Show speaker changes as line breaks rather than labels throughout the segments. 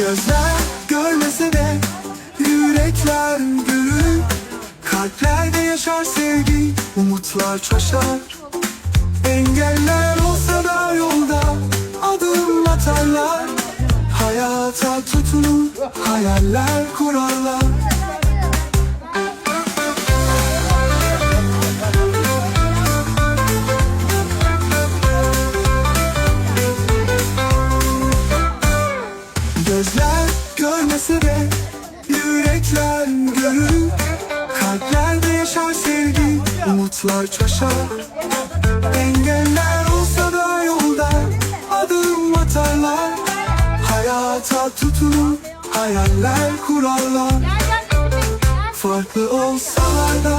Gözler görmese de yürekler görür Kalplerde yaşar sevgi, umutlar coşar Engeller olsa da yolda adım atarlar. Hayata tutunur, hayaller kurarlar Gözler görmese de yürekler görür. Kalplerde yaşar sevgi, umutlar coşar Engeller olsa da yolda adım atarlar. Hayata tutunur, hayaller kurarlar. Farklı olsalar da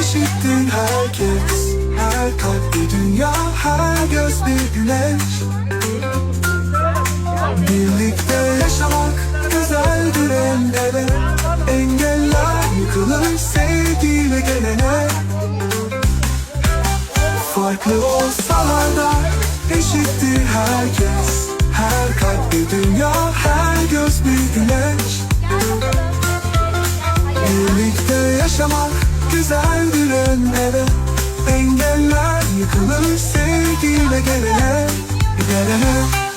eşittir herkes. Her kalp bir dünya, her göz bir güneş Farklı olsalar da eşittir herkes. Her kalp bir dünya, her göz bir güneş. Birlikte yaşamak güzeldir el ele. Engeller yıkılır sevgiyle gelene Gelene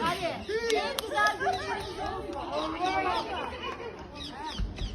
Hadi. En güzel günü.